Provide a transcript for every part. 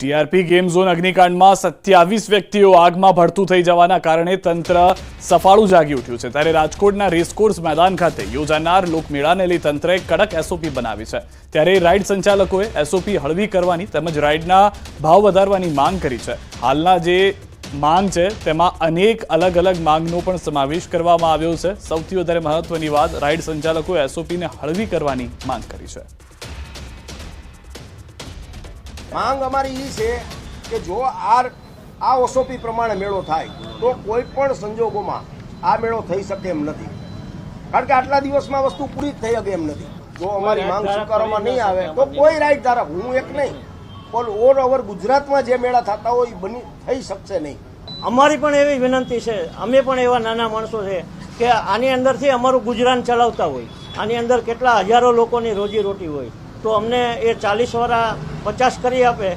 TRP game zone અગ્નિકાંડમાં સત્યાવીસ વ્યક્તિઓ આગમાં ભડતું થઈ જવાના કારણે તંત્ર સફાળું જાગી ઉઠ્યું છે. ત્યારે રાજકોટના રેસકોર્સ મેદાન ખાતે યોજાનાર લોકમેળાને લઈ તંત્રએ કડક એસઓપી બનાવી છે. ત્યારે રાઇડ સંચાલકોએ એસઓપી હળવી કરવાની તેમજ રાઇડના ભાવ વધારવાની માંગ કરી છે. હાલના જે માંગ છે, તેમાં અનેક અલગ અલગ માંગનો પણ સમાવેશ કરવામાં આવ્યો છે. સૌથી વધારે મહત્વની વાત રાઇડ સંચાલકોએ એસઓપીને હળવી કરવાની માંગ કરી છે. માંગ અમારી એ છે કે જો આ આ ઓસોપી પ્રમાણે મેળો થાય તો કોઈ પણ સંજોગોમાં આ મેળો થઈ શકે એમ નથી. કારણ કે આટલા દિવસમાં વસ્તુ પૂરી જ થઈ શકે એમ નથી. જો અમારી માંગ સ્વીકારવામાં નહીં આવે તો કોઈ રાઈટ ધારક હું એક નહીં પણ ઓલ ઓવર ગુજરાતમાં જે મેળા થતા હોય એ બની થઈ શકશે નહીં. અમારી પણ એવી વિનંતી છે અમે પણ એવા નાના માણસો છે કે આની અંદરથી અમારું ગુજરાન ચલાવતા હોય. આની અંદર કેટલા હજારો લોકોની રોજી રોટી હોય. તો અમને એ ચાલીસ વાળા પચાસ કરી આપે,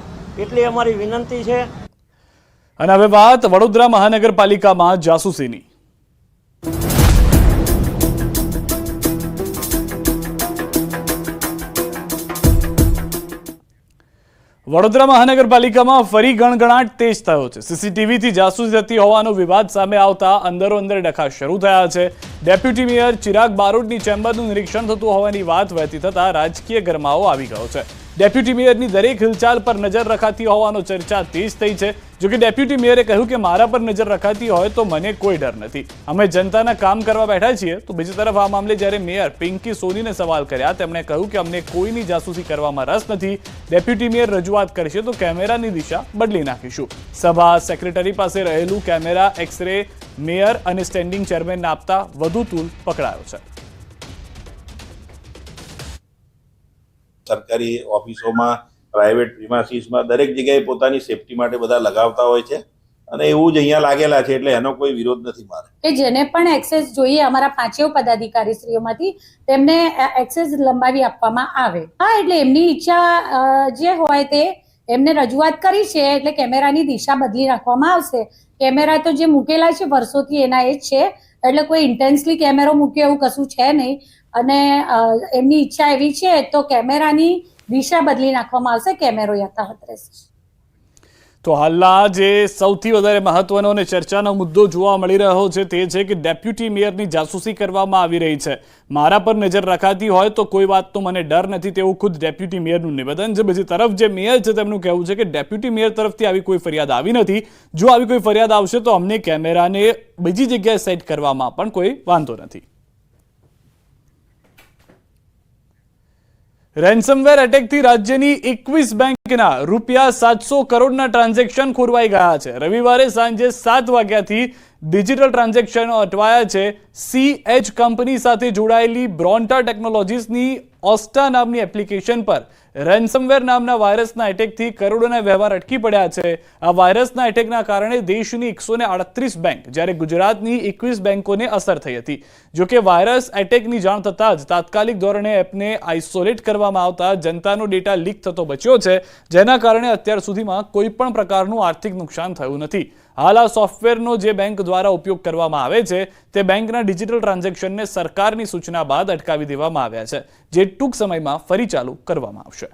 એટલી અમારી વિનંતી છે. અને હવે વાત વડોદરા મહાનગરપાલિકામાં જાસૂસીની. વડોદરા મહાનગરપાલિકામાં ફરી ગણગણાટ તેજ થયો છે. સીસીટીવીથી જાસૂસી થતી હોવાનો વિવાદ સામે આવતા અંદરો અંદર ડખા શરૂ થયા છે. ડેપ્યુટી મેયર ચિરાગ બારોટની ચેમ્બરનું નિરીક્ષણ થતું હોવાની વાત વહેતી થતાં રાજકીય ગરમાવો આવી ગયો છે. ડેપ્યુટી મેયરની દરેક હિલચાલ પર નજર રખાતી હોવાનો ચર્ચા તેજ થઈ છે. જોકે ડેપ્યુટી મેયરે કહ્યું કે મારા પર નજર રખાતી હોય તો મને કોઈ ડર નથી. અમે જનતાના કામ કરવા બેઠા છીએ તો બીજી તરફ આ મામલે જ્યારે મેયર પિંકી સોનીને સવાલ કર્યા, તેમણે કહ્યું કે અમને કોઈની જાસૂસી કરવામાં રસ નથી. ડેપ્યુટી મેયર રજૂઆત કરશે તો કેમેરાની દિશા બદલી નાખીશું. સભા સેક્રેટરી પાસે રહેલું કેમેરા, એક્સરે, મેયર અને સ્ટેન્ડિંગ ચેરમેનને આપતા વધુ તૂલ પકડાયો છે. સરકારી ઓફિસોમાં પ્રાઇવેટ પ્રિમાસીસમાં દરેક જગ્યાએ પોતાની સેફટી માટે બધા લગાવતા હોય છે. અને એવું જ અહીંયા લાગેલા છે, એટલે એનો કોઈ વિરોધ નથી મારે. કે જેને પણ એક્સેસ જોઈએ, અમારા પાંચેય પદાધિકારી શ્રીઓમાંથી તેમને એક્સેસ લંબાવી આપવામાં આવે. હા, એટલે એમની ઈચ્છા જે હોય તે એમને રજૂઆત કરી છે, એટલે કેમેરાની દિશા બદલી રાખવામાં આવશે. કેમેરા તો જે મૂકેલા છે, વર્ષોથી એના એ જ છે. એટલે કોઈ ઇન્ટેન્સલી કેમેરો મૂક્યો એવું કશું છે નહીં. અને એમની ઈચ્છા એવી છે તો કેમેરાની દિશા બદલી નાખવામાં આવશે, કેમેરો યથાવત રહેશે. તો હાલના જે સૌથી વધારે મહત્વનો અને ચર્ચાનો મુદ્દો જોવા મળી રહ્યો છે તે છે કે ડેપ્યુટી મેયરની જાસૂસી કરવામાં આવી રહી છે. મારા પર નજર રખાતી હોય તો કોઈ વાતનો મને ડર નથી તેવું ખુદ ડેપ્યુટી મેયરનું નિવેદન છે. બીજી તરફ જે મેયર છે તેમનું કહેવું છે કે ડેપ્યુટી મેયર તરફથી આવી કોઈ ફરિયાદ આવી નથી. જો આવી કોઈ ફરિયાદ આવશે તો અમને કેમેરાને બીજી જગ્યાએ સેટ કરવામાં પણ કોઈ વાંધો નથી. રેન્સમવેર અટેકથી રાજ્યની એકવીસ બેંકના રૂપિયા સાતસો કરોડના ટ્રાન્ઝેક્શન ખોરવાઈ ગયા છે. રવિવારે સાંજે સાત વાગ્યાથી ડિજિટલ ટ્રાન્ઝેક્શનો અટવાયા છે. સી એચ કંપની સાથે જોડાયેલી બ્રોન્ટા ટેકનોલોજીસની ઓસ્ટા નામની એપ્લિકેશન પર રેન્સમવેર નામના વાયરસના એટેકથી કરોડોના વ્યવહાર અટકી પડ્યા છે. આ વાયરસના એટેકના કારણે દેશની એકસો બેંક, જ્યારે ગુજરાતની એકવીસ બેંકોને અસર થઈ હતી. જોકે વાયરસ એટેકની જાણ થતાં જ તાત્કાલિક ધોરણે એપને આઇસોલેટ કરવામાં આવતા જનતાનો ડેટા લીક થતો બચ્યો છે, જેના કારણે અત્યાર સુધીમાં કોઈ પણ પ્રકારનું આર્થિક નુકસાન થયું નથી. હાલ આ સોફ્ટવેરનો જે બેંક દ્વારા ઉપયોગ કરવામાં આવે છે, તે બેંકના ડિજિટલ ટ્રાન્ઝેક્શનને સરકારની સૂચના બાદ અટકાવી દેવામાં આવ્યા છે જે ટૂંક સમયમાં ફરી ચાલુ કરવામાં આવશે.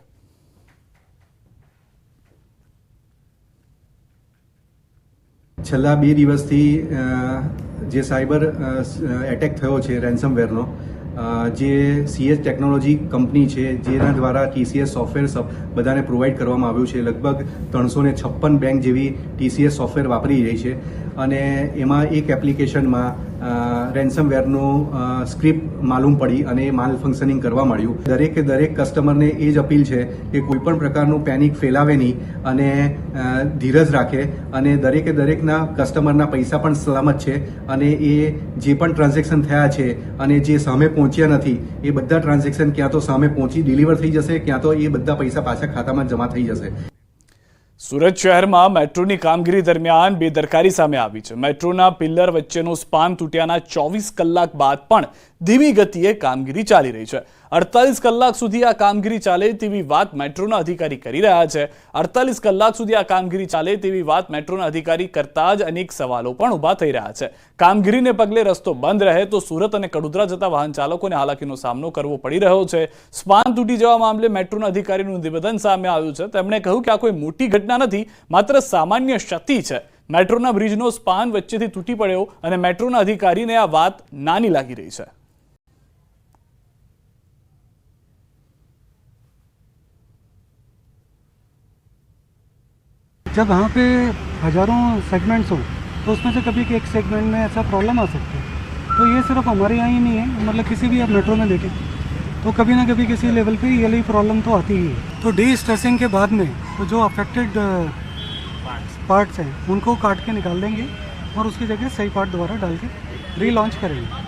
છેલ્લા બે દિવસથી જે સાયબર એટેક થયો છે રેન્સમવેરનો જે સીએસ ટેકનોલોજી કંપની છે, જેના દ્વારા ટીસીએસ સોફ્ટવેર બધાને પ્રોવાઈડ કરવામાં આવ્યું છે. લગભગ ત્રણસો ને છપ્પન બેંક જેવી ટીસીએસ સોફ્ટવેર વાપરી રહી છે. અને એમાં એક એપ્લિકેશનમાં રેન્સમવેરનું સ્ક્રિપ્ટ માલુમ પડી અને એ માલ ફંક્શનિંગ કરવા મળ્યું દરેકે દરેક કસ્ટમરને એ જ અપીલ છે કે કોઈ પણ પ્રકારનું પેનિક ફેલાવે નહીં અને ધીરજ રાખે અને દરેકે દરેકના કસ્ટમરના પૈસા પણ સલામત છે અને એ જે પણ ટ્રાન્ઝેક્શન થયા છે અને જે સામે પહોંચ્યા નથી, એ બધા ટ્રાન્ઝેક્શન ક્યાં તો સામે પહોંચી ડિલિવર થઈ જશે, ક્યાં તો એ બધા પૈસા પાછા ખાતામાં જમા થઈ જશે. સુરત શહેરમાં મેટ્રોની કામગીરી દરમિયાન બેદરકારી સામે આવી છે. મેટ્રોના પિલ્લર વચ્ચેનો સ્પાન તૂટ્યાના ચોવીસ કલાક બાદ પણ ધીમી ગતિએ કામગીરી ચાલી રહી છે. અડતાલીસ કલાક સુધી આ કામગીરી ચાલે તેવી વાત મેટ્રોના અધિકારી કરી રહ્યા છે. અડતાલીસ કલાક સુધી આ કામગીરી ચાલે તેવી વાત મેટ્રોના અધિકારી કરતા જ અનેક સવાલો પણ ઊભા થઈ રહ્યા છે. કામગીરીને પગલે રસ્તો બંધ રહે તો સુરત અને કડોદરા જતા વાહન ચાલકોને હાલાકીનો સામનો કરવો પડી રહ્યો છે. સ્પાન તૂટી જવા મામલે મેટ્રોના અધિકારીનું નિવેદન સામે આવ્યું છે. તેમણે કહ્યું કે આ કોઈ મોટી ઘટના નથી, માત્ર સામાન્ય ક્ષતિ છે. મેટ્રોના બ્રિજનો સ્પાન વચ્ચેથી તૂટી પડ્યો અને મેટ્રોના અધિકારીને આ વાત નાની લાગી રહી છે. जब वहाँ पे हज़ारों सेगमेंट्स हों तो उसमें से कभी एक सेगमेंट में ऐसा प्रॉब्लम आ सकता है। तो ये सिर्फ़ हमारे यहाँ ही नहीं है मतलब किसी भी आप मेट्रो में देखें तो कभी ना कभी किसी लेवल पे ये वाली प्रॉब्लम तो आती ही है। तो डी स्ट्रेसिंग के बाद में तो जो अफेक्टेड पार्ट्स हैं, उनको काट के निकाल देंगे और उसकी जगह सही पार्ट दोबारा डाल के रीलॉन्च करेंगे।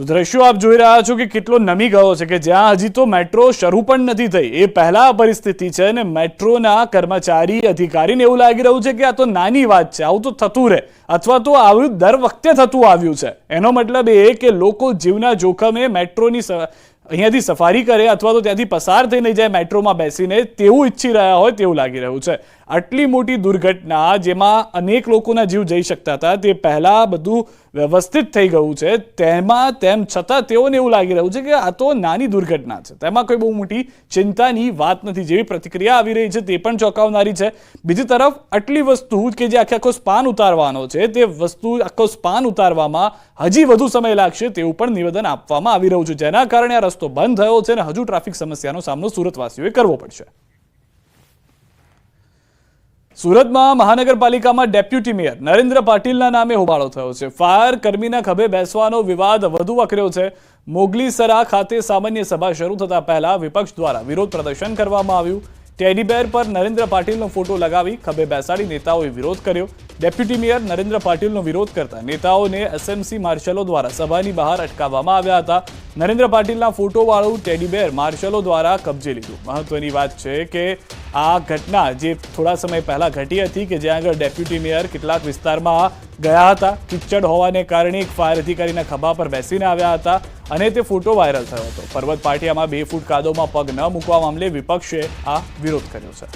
તો દ્રશ્યો આપ જોઈ રહ્યા છો કે કેટલો નમી ગયો છે કે જ્યાં હજી તો મેટ્રો શરૂ પણ નથી થઈ. એ પહેલા પરિસ્થિતિ છે અને મેટ્રોના કર્મચારી, અધિકારીને એવું લાગી રહ્યું છે કે આ તો નાની વાત છે, આવું તો થતું રહે. અથવા તો આવું દર વખતે થતું આવ્યું છે. એનો મતલબ એ કે લોકો જીવના જોખમે મેટ્રોની અહીંયાથી સફારી કરે અથવા તો ત્યાંથી પસાર થઈને જાય મેટ્રોમાં બેસીને, તેવું ઈચ્છી રહ્યા હોય તેવું લાગી રહ્યું છે. આટલી મોટી દુર્ઘટના જેમાં અનેક લોકોના જીવ જઈ શકતા હતા, તે પહેલા બધું વ્યવસ્થિત થઈ ગયું છે. તેમાં તેમ છતાં તેઓને એવું લાગી રહ્યું છે કે આ તો નાની દુર્ઘટના છે. તેમાં કોઈ બહુ મોટી ચિંતાની વાત નથી. જેવી પ્રતિક્રિયા આવી રહી છે તે પણ ચોંકાવનારી છે. બીજી તરફ, આટલી વસ્તુ કે જે આખે આખો સ્પાન ઉતારવાનો છે, તે વસ્તુ આખો સ્પાન ઉતારવામાં હજી વધુ સમય લાગશે તેવું પણ નિવેદન આપવામાં આવી રહ્યું છે. જેના કારણે આ રસ્તો બંધ થયો છે અને હજુ ટ્રાફિક સમસ્યાનો સામનો સુરતવાસીઓએ કરવો પડશે. સુરતમાં મહાનગરપાલિકામાં ડેપ્યુટી મેયર નરેન્દ્ર પાટીલના નામે હોબાળો થયો છે. ફાયર કર્મીના ખભે બેસવાનો વિવાદ વધુ વકર્યો છે. મોગલીસરા ખાતે સામાન્ય સભા શરૂ થતા પહેલા વિપક્ષ દ્વારા વિરોધ પ્રદર્શન કરવામાં આવ્યું. ટેડી બેર પર નરેન્દ્ર પાટીલનો ફોટો લગાવી ખભે બેસાડી નેતાઓએ વિરોધ કર્યો. ડેપ્યુટી મેયર નરેન્દ્ર પાટીલનો વિરોધ કરતા નેતાઓને એસએમસી માર્શલો દ્વારા સભાની બહાર અટકાવવામાં આવ્યા હતા. નરેન્દ્ર પાટીલના ફોટોવાળું ટેડી બેર માર્શલો દ્વારા કબજે લીધું. મહત્વની વાત છે કે આ ઘટના જે થોડા સમય પહેલા ઘટી હતી કે જ્યાં આગળ ડેપ્યુટી મેયર કેટલાક વિસ્તારમાં ગયા હતા, કિચડ હોવાને કારણે એક ફાયર અધિકારીના ખભા પર બેસીને આવ્યા હતા અને તે ફોટો વાયરલ થયો હતો. પર્વત પાટિયામાં બે ફૂટ કાદોમાં પગ ન મૂકવા મામલે વિપક્ષે આ વિરોધ કર્યો છે.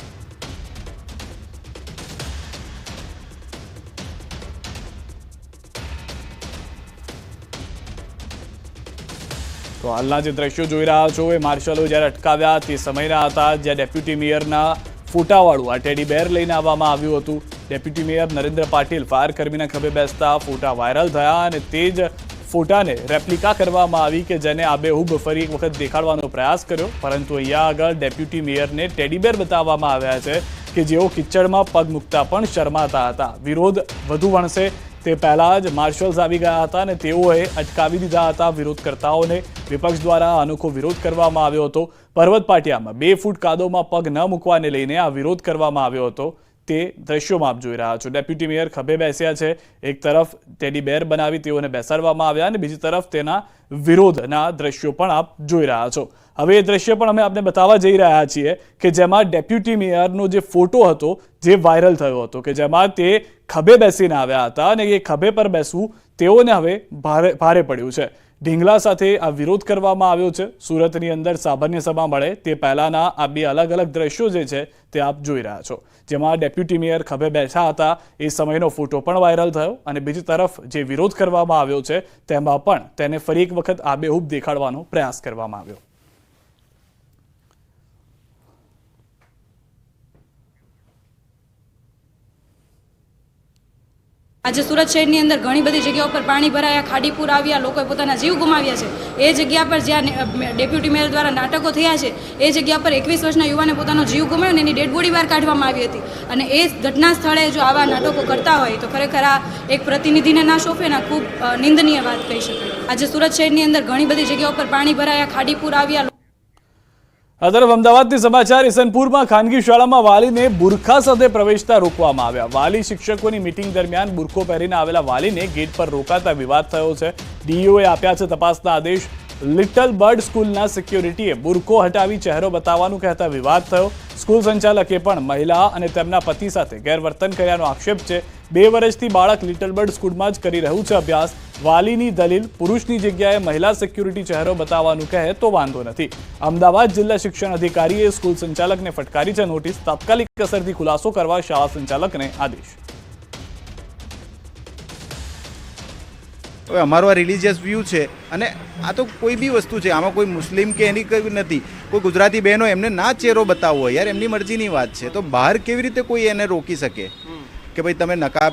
તો હાલના જે દ્રશ્યો જોઈ રહ્યા છો, એ માર્શલો જ્યારે અટકાવ્યા તે સમયના હતા, જ્યાં ડેપ્યુટી મેયરના ફોટાવાળું આ ટેડી બેર લઈને આવવામાં આવ્યું હતું. Deputy mayor Narendra Patil fire કર્મીના ખભે બેસતા ફોટા વાયરલ થયા અને તે જ ફોટાને રેપ્લિકા કરવામાં આવી કે જેને આબેહૂબ ફરી એક વખત દેખાડવાનો પ્રયાસ કર્યો. પરંતુ અહીંયા આગળ ડેપ્યુટી મેયરને ટેડી બેર બતાવવામાં આવ્યા છે કે જેઓ કિચડમાં પગ મૂકતા પણ શરમાતા હતા. વિરોધ વધુ વણશે તે પહેલાં જ માર્શલ્સ આવી ગયા હતા અને તેઓએ અટકાવી દીધા હતા વિરોધકર્તાઓને. વિપક્ષ દ્વારા અનોખો વિરોધ કરવામાં આવ્યો હતો. પર્વત પાટિયામાં બે ફૂટ કાદોમાં પગ ન મૂકવાને લઈને આ વિરોધ કરવામાં આવ્યો હતો. તે દ્રશ્યોમાં આપ જોઈ રહ્યા છો. ડેપ્યુટી મેયર ખભે બેસ્યા છે. એક તરફ ટેડી બેર બનાવી તેઓને બેસાડવામાં આવ્યા અને બીજી તરફ તેના વિરોધના દ્રશ્યો પણ આપ જોઈ રહ્યા છો. હવે એ દ્રશ્ય પણ અમે આપને બતાવવા જઈ રહ્યા છીએ કે જેમાં ડેપ્યુટી મેયરનો જે ફોટો હતો, જે વાયરલ થયો હતો, કે જેમાં તે ખભે બેસીને આવ્યા હતા અને એ ખભે પર બેસવું તેઓને હવે ભારે ભારે પડ્યું છે. ઢીંગલા સાથે આ વિરોધ કરવામાં આવ્યો છે. સુરતની અંદર સામાન્ય સભા મળે. તે પહેલાના આ બે અલગ અલગ દ્રશ્યો જે છે તે આપ જોઈ રહ્યા છો. જેમાં ડેપ્યુટી મેયર ખભે બેઠા હતા. એ સમયનો ફોટો પણ વાયરલ થયો અને બીજી તરફ જે વિરોધ કરવામાં આવ્યો છે, તેમાં પણ તેને ફરી એક વખત આબેહૂબ દેખાડવાનો પ્રયાસ કરવામાં આવ્યો. આજે સુરત શહેરની અંદર ઘણી બધી જગ્યાઓ પર પાણી ભરાયા, ખાડીપુર આવ્યા, લોકોએ પોતાના જીવ ગુમાવ્યા છે. એ જગ્યા પર જ્યાં ડેપ્યુટી મેયર દ્વારા નાટકો થયા છે, એ જગ્યા પર એકવીસ વર્ષના યુવાને પોતાનો જીવ ગુમાવ્યો એની ડેડ બોડી બહાર કાઢવામાં આવી હતી. અને એ ઘટના સ્થળે જો આવા નાટકો કરતા હોય, તો ખરેખર આ એક પ્રતિનિધિને ના ને ખૂબ નિંદનીય વાત કહી શકાય. આજે સુરત શહેરની અંદર ઘણી બધી જગ્યાઓ પર પાણી ભરાયા, ખાડીપુર આવ્યા આ તરફ અમદાવાદથી સમાચાર ઇસનપુરમાં ખાનગી શાળામાં વાલીને બુરખા સાથે પ્રવેશતા રોકવામાં આવ્યા. વાલી શિક્ષકોની મીટિંગ દરમિયાન બુરખો પહેરીને આવેલા વાલીને ગેટ પર રોકાતા વિવાદ થયો છે. ડીઈઓએ આપ્યા છે તપાસના આદેશ. લિટલ બર્ડ સ્કૂલના સિક્યોરિટીએ બુરખો હટાવી ચહેરો બતાવવાનું કહેતા વિવાદ થયો. સ્કૂલ સંચાલકે પણ મહિલા અને તેમના પતિ સાથે ગેરવર્તન કર્યાનો આક્ષેપ છે. બે વર્ષથી બાળક લિટલ બર્ડ સ્કૂલમાં જ કરી રહ્યું છે અભ્યાસ. વાલીની દલીલ, પુરુષની જગ્યાએ મહિલા સિક્યુરિટી ચહેરો બતાવવાનું કહે તો વાંધો નથી. અમદાવાદ જિલ્લા શિક્ષણ અધિકારીએ સ્કૂલ સંચાલકને ફટકારી છે નોટિસ. તાત્કાલિક અસરથી ખુલાસો કરવા શાળા સંચાલકને આદેશ. હવે અમારો આ રિલિજિયસ વ્યૂ છે અને આ તો કોઈ બી વસ્તુ છે. આમાં કોઈ મુસ્લિમ કે એની કઈ નથી. કોઈ ગુજરાતી બહેનો એમને ના ચહેરો બતાવવો યાર, એમની મરજીની વાત છે. તો બહાર કેવી રીતે કોઈ એને રોકી શકે? કે ભાઈ તમે નકાબ નહીં